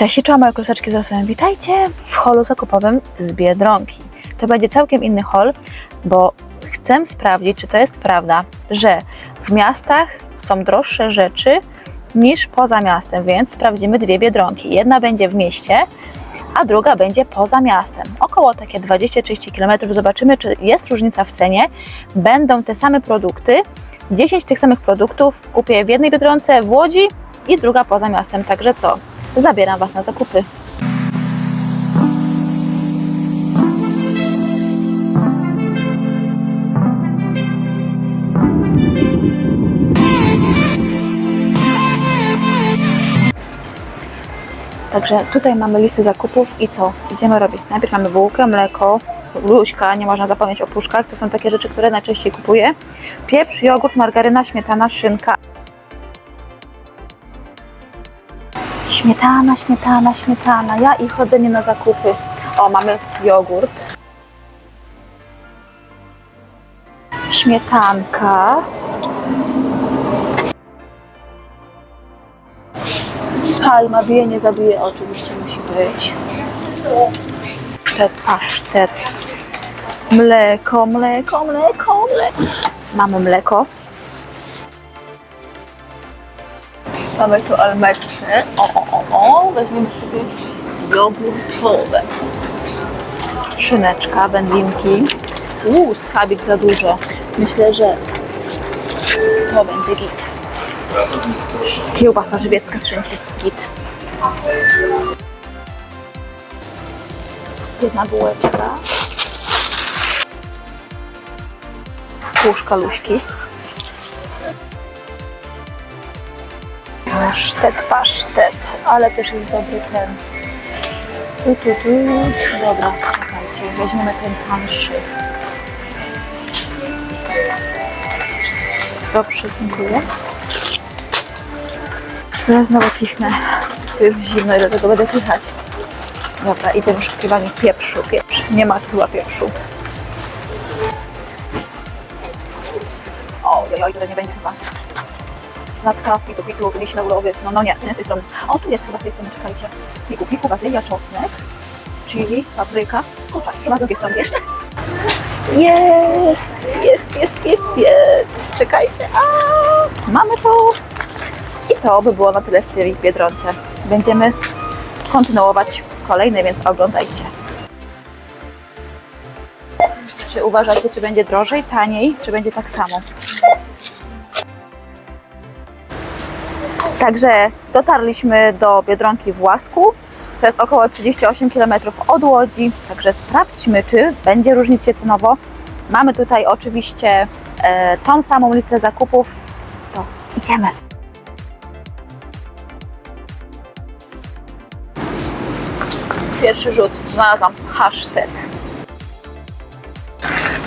Cześć, czołem moje kluseczki z Rosłem. Witajcie w holu zakupowym z Biedronki. To będzie całkiem inny hol, bo chcę sprawdzić, czy to jest prawda, że w miastach są droższe rzeczy niż poza miastem, więc sprawdzimy dwie Biedronki. Jedna będzie w mieście, a druga będzie poza miastem. Około takie 20-30 km. Zobaczymy, czy jest różnica w cenie. Będą te same produkty. 10 tych samych produktów kupię w jednej Biedronce w Łodzi i druga poza miastem. Także co? Zabieram Was na zakupy. Także tutaj mamy listę zakupów i co? Idziemy robić. Najpierw mamy bułkę, mleko, luźka, nie można zapomnieć o puszkach. To są takie rzeczy, które najczęściej kupuję. Pieprz, jogurt, margaryna, śmietana, szynka. Śmietana, śmietana, śmietana. Ja i chodzenie na zakupy. O, mamy jogurt. Śmietanka. Palma bije, nie zabije, oczywiście musi być. Pasztet, pasztet. Mleko, mleko, mleko, mleko. Mamy mleko. Mamy tu almeczkę. O, o, o. Weźmiemy sobie jogurtowe. Szyneczka, wędlinki. Uuu, schabik za dużo. Myślę, że to będzie git. Kiełbasa żywiecka z szynki. Git. Jedna bułeczka. Puszka luśki. Pasztet, pasztet, ale też jest dobry ten. Tu, tu, tu. Dobra, czekajcie, weźmiemy ten tańszy. Dobrze, dziękuję. Teraz znowu kichnę. Tu jest zimno i dlatego będę kichać. Dobra, idę w poszukiwaniu pieprzu. Pieprz. Nie ma tu chyba pieprzu. O, oj, oj, to nie będzie chyba. Latka, piku, piku, liść. No, no nie, nie z tej strony. O, tu jest chyba z tej strony, czekajcie. Piku, piku, bazylia, czosnek, chili, papryka, kurczak. Chyba z drugiej strony jeszcze. Jest, jest, jest, jest, jest. Czekajcie. A, mamy to. I to by było na tyle w tej Biedronce. Będziemy kontynuować w kolejnej, więc oglądajcie. Czy uważacie, czy będzie drożej, taniej, czy będzie tak samo? Także dotarliśmy do Biedronki w Łasku. To jest około 38 km od Łodzi, także sprawdźmy, czy będzie różnić się cenowo. Mamy tutaj oczywiście e, tą samą listę zakupów. To idziemy. Pierwszy rzut znalazłam pasztet.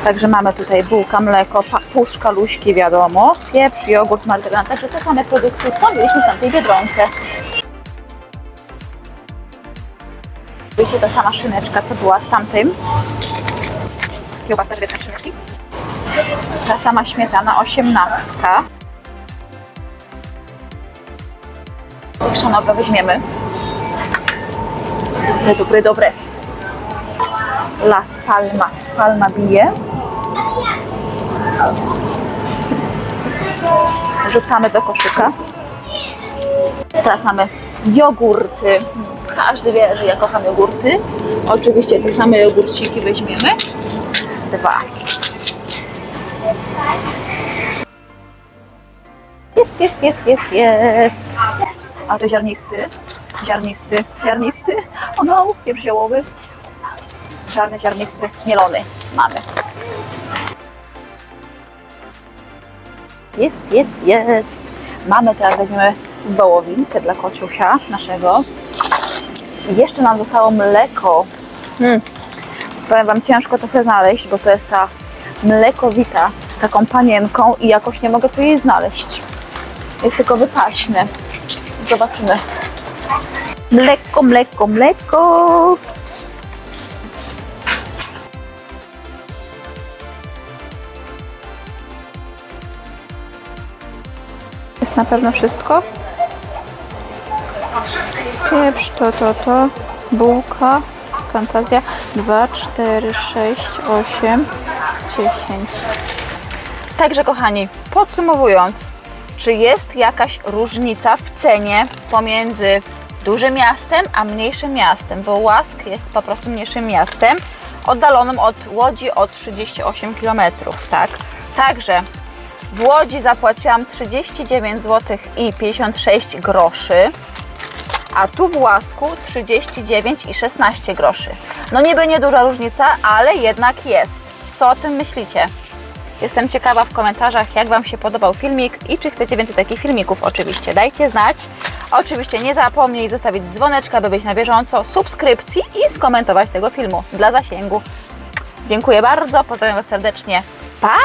Także mamy tutaj bułka, mleko, puszka, luśki, wiadomo, pieprz, jogurt, margaryna, także te same produkty, co mieliśmy w tamtej Biedronce. Wiecie, ta sama szyneczka, co była w tamtym. Kiełbasa żywiecka z szyneczki. Ta sama śmietana, osiemnastka. Chrzanowe weźmiemy. Dobre, dobre. Las Palmas, Palma bije. Rzucamy do koszyka. Teraz mamy jogurty. Każdy wie, że ja kocham jogurty. Oczywiście te same jogurciki weźmiemy. Dwa. Jest, jest, jest, jest, jest. A to ziarnisty. Ziarnisty, ziarnisty. O no, pieprz ziołowy. Czarny, ziarnisty, mielony. Mamy. Jest, jest, jest. Mamy teraz, weźmiemy wołowinkę dla kociusia naszego. I jeszcze nam zostało mleko. Hmm. Powiem Wam, ciężko trochę znaleźć, bo to jest ta mlekowita z taką panienką i jakoś nie mogę tu jej znaleźć. Jest tylko wypaśne. Zobaczymy. Mleko, mleko, mleko. Jest na pewno wszystko? Pieprz, to, to, to. Bułka. Fantazja. 2, 4, 6, 8, 10. Także kochani, podsumowując, czy jest jakaś różnica w cenie pomiędzy dużym miastem a mniejszym miastem? Bo Łask jest po prostu mniejszym miastem, oddalonym od Łodzi o 38 km, tak? Także w Łodzi zapłaciłam 39 zł i 56 groszy, a tu w Łasku 39 i 16 groszy. No niby nieduża różnica, ale jednak jest. Co o tym myślicie? Jestem ciekawa w komentarzach, jak Wam się podobał filmik i czy chcecie więcej takich filmików oczywiście. Dajcie znać. Oczywiście nie zapomnij zostawić dzwoneczka, by być na bieżąco, subskrypcji i skomentować tego filmu dla zasięgu. Dziękuję bardzo, pozdrawiam Was serdecznie. Pa!